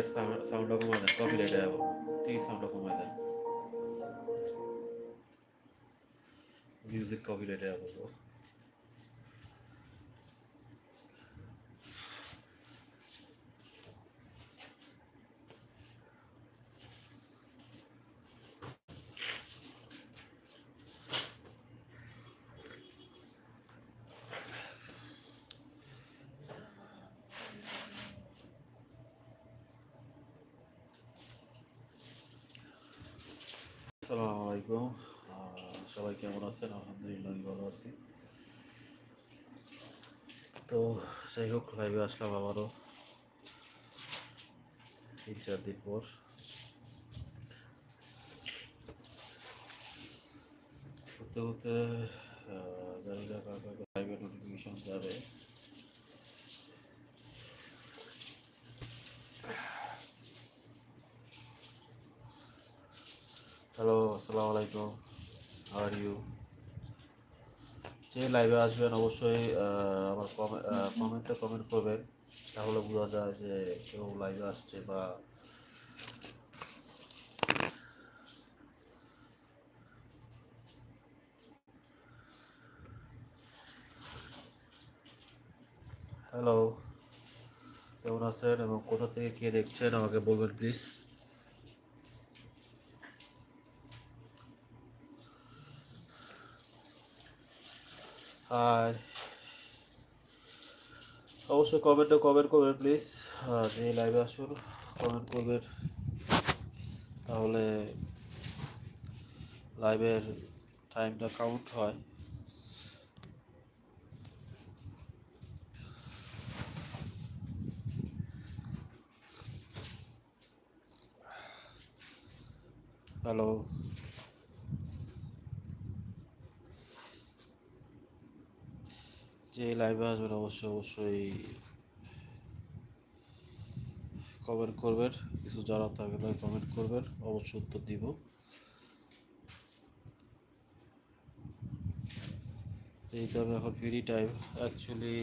ইয়ার সাউন্ডটা কমায় দেন কপিরাইট বলব টিভি সাউন্ডটা কমায় দেন মিউজিক কপিরাইট আয়া আসসালামু আলাইকুম। সবাই কেমন আছেন? আলহামদুলিল্লাহ, আমি ভালো আছি। তো যাই হোক লাইভে আসলাম আবারও। তিন, চার দিন পর। করতে করতে জানি না নোটিফিকেশন যাবে হ্যালো আসসালামু আর ইউ যে লাইভে আসবেন অবশ্যই আমার কমেন্টে কমেন্ট করবেন। তাহলে বোঝা যায় যে কেউ লাইভে আসছে বা হ্যালো কেমন আছেন এবং কোথা থেকে কে দেখছেন আমাকে বলবেন প্লিজ আর অবশ্যই কমেন্টে কমেন্ট করবেন প্লিজ আর এই লাইভে আসুন কমেন্ট করবেন। তাহলে লাইভের টাইমটা কাউন্ট হয়। হ্যালো যে লাইভে আসবেন অবশ্যই অবশ্যই কমেন্ট করবেন, কিছু জানার না কমেন্ট করবেন, অবশ্যই উত্তর দিব। যেহেতু আমি এখন ফ্রি টাইম অ্যাকচুয়ালি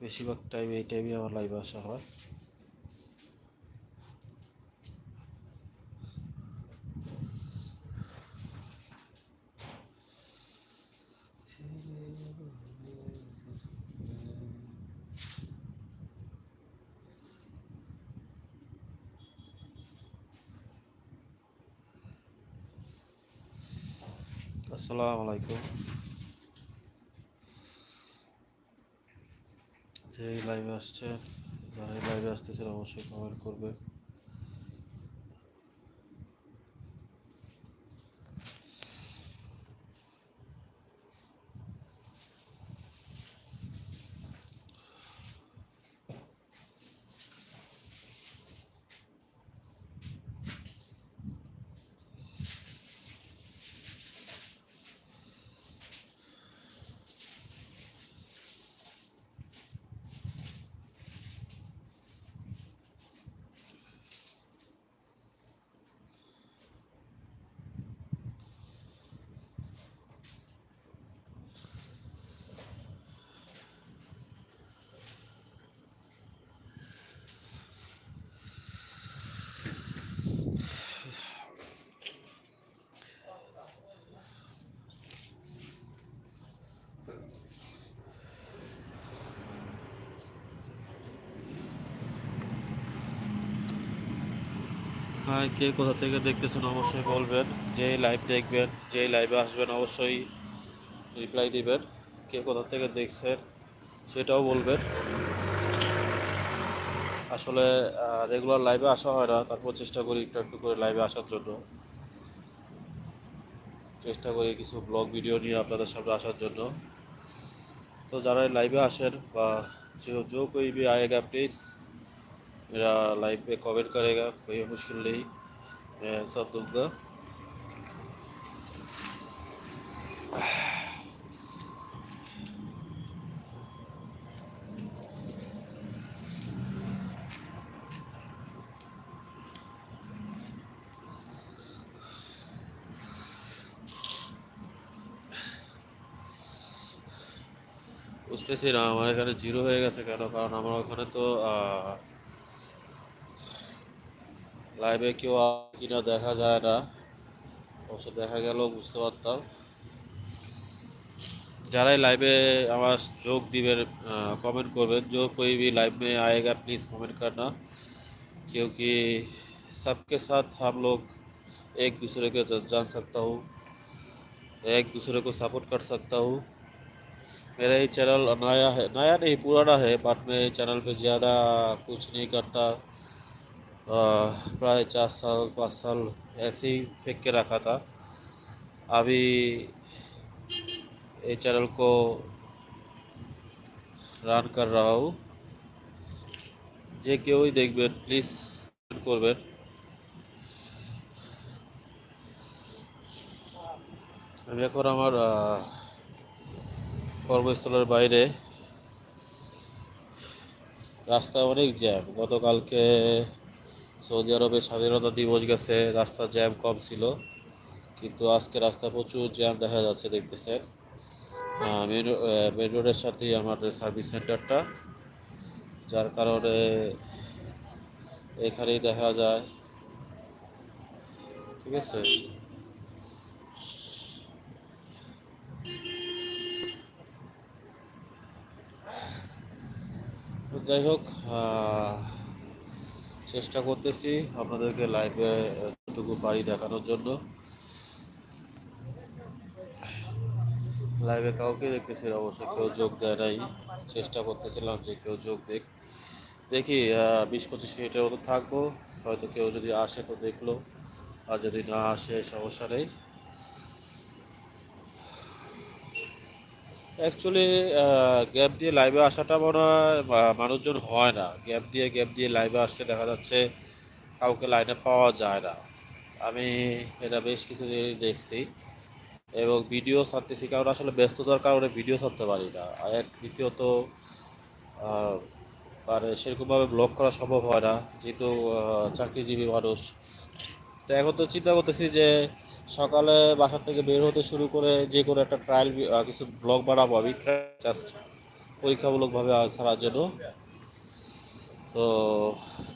বেশিরভাগ টাইম এই টাইমে আমার লাইভে আসা হয়। আসসালামু আলাইকুম। যে লাইভে আসছে যারা লাইভে আসতেছেন অবশ্যই কমেন্ট করবেন। হ্যাঁ কে কোথা থেকে দেখতেছেন অবশ্যই বলবেন যে লাইভ দেখবেন যে লাইভে আসবেন অবশ্যই রিপ্লাই দিবেন কে কোথা থেকে দেখছেন সেটাও বলবেন আসলে রেগুলার লাইভে আসা হয় না তারপর চেষ্টা করি একটু একটু করে লাইভে আসার জন্য চেষ্টা করি কিছু ব্লগ ভিডিও নিয়ে আপনাদের সামনে আসার জন্য तो যারা লাইভে আসেন বা जो जो कोई भी आएगा प्लीज़ मेरा लाइव पे कमेंट करेगा कोई मुश्किल नहीं मैं सब दूंगा বুঝতেছি না আমার এখানে জিরো হয়ে গেছে কেন কারণ আমার ওখানে তো আহ, লাইভে কেউ আছে কিনা দেখা যায় না অবশ্য দেখা গেল বুঝতে পারতাম যারাই लाइव আমার যোগ দিবেন कमेंट করবেন जो कोई भी लाइव में आएगा प्लीज़ कमेंट करना क्योंकि सबके साथ हम लोग एक दूसरे को ज- जान सकता हूँ एक दूसरे को सपोर्ट कर सकता हूँ मेरा ये चैनल नया है नया नहीं पुराना है बट मैं चैनल पे ज़्यादा कुछ नहीं करता अ, प्राय चार साल पाँच साल ऐसे ही फेंक के रखा था अभी ये चैनल को রান কর रहा हूँ যে কেউই দেখবেন প্লিজ করবেন আমি এখন আমার আহ, কর্মস্থলের বাইরে রাস্তায় অনেক জ্যাম গতকালকে সৌদি আরবে স্বাধীনতা দিবস গেছে, রাস্তা জ্যাম কম ছিল, কিন্তু আজকে রাস্তা প্রচুর জ্যাম দেখা যাচ্ছে, দেখতেছেন। মেন মেন রোডের সাথেই আমাদের সার্ভিস সেন্টারটা, যার কারণে এখানেই দেখা যায়। ঠিক আছে? যাই হোক চেষ্টা করতেছি আপনাদেরকে লাইভে এতটুকু পারি দেখানোর জন্য। লাইভে কাউকে দেখতেছি অবশ্য কেউ যোগ দেয় নাই। চেষ্টা করতেছিলাম যে কেউ যোগ দেখ দেখি বিশ পঁচিশ মিনিটের মতো থাকব। হয়তো কেউ যদি আসে তো দেখল। আর যদি না আসে, সমস্যা নেই। অ্যাকচুয়ালি গ্যাপ দিয়ে লাইভে আসাটা মনে হয় মানুষজন হয় না। গ্যাপ দিয়ে গ্যাপ দিয়ে লাইভে আসতে দেখা যাচ্ছে কাউকে লাইনে পাওয়া যায় না। আমি এটা বেশ কিছুদিন দেখছি এবং ভিডিও ছাড়তেছি, কারণ আসলে ব্যস্ততার কারণে ভিডিও ছাড়তে পারি না। আর এক দ্বিতীয়ত মানে সেরকমভাবে ব্লগ করা সম্ভব হয় না, যেহেতু চাকরিজীবী মানুষ। তো এখন তো চিন্তা করতেছি যে সকালে বাসা থেকে বের হতে শুরু করে যে কোনো একটা ট্রায়াল কিছু ব্লগ বানাবো আমি। জাস্ট পরীক্ষামূলকভাবে ছাড়ার জন্য। তো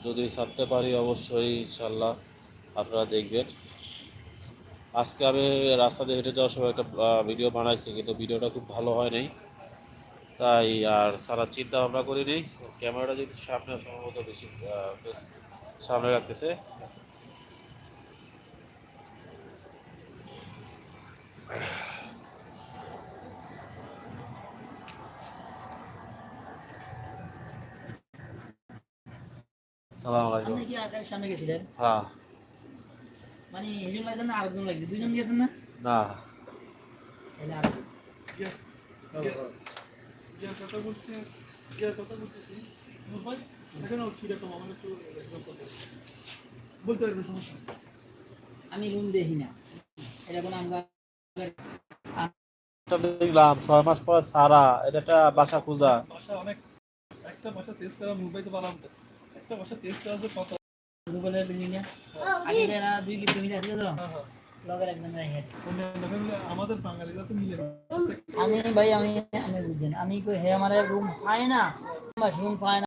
যদি ছাড়তে পারি অবশ্যই ইনশাল্লাহ আপনারা দেখবেন। আজকে আমি রাস্তা দিয়ে হেঁটে যাওয়ার সময় একটা ভিডিও বানাইছি, কিন্তু ভিডিওটা খুব ভালো হয় নাই। তাই আর সারা চিন্তা ভাবনা করিনি। ক্যামেরাটা যদি সামনে, সম্ভবত বেশ সামনে রাখতেছে। সালাম আলাইকুম আপনি কি আকাশের সামনে গেছিলেন? হ্যাঁ। মানে একজন লাগছেন না আরেকজন লাগছে। দুজন গেছেন না? না। তাহলে আরেকজন। কথা বলছি কথা বলতেছি ভাই এখানে কীরকম আমার একটু বলতে পারবেন সমস্যা আমি রুম দেখি না। এটা কোনো আমরা দেখলাম ছয় মাস পরে সারা এটা একটা বাসা খোঁজা। ভাষা অনেক একটা ভাষা শেষ করা মুম্বাইতে পারলাম একটা ভাষা শেষ করা যে কত গুগলের বিল্ডিং আগে যারা দুই লিফট মিলে আছে তো? হ্যাঁ, হ্যাঁ। লগের family আমাদের বাঙালিরা তো মিলে আমি ভাই আমি আমি আমি কই হে আমার রুম পায় না? রুম পায় না।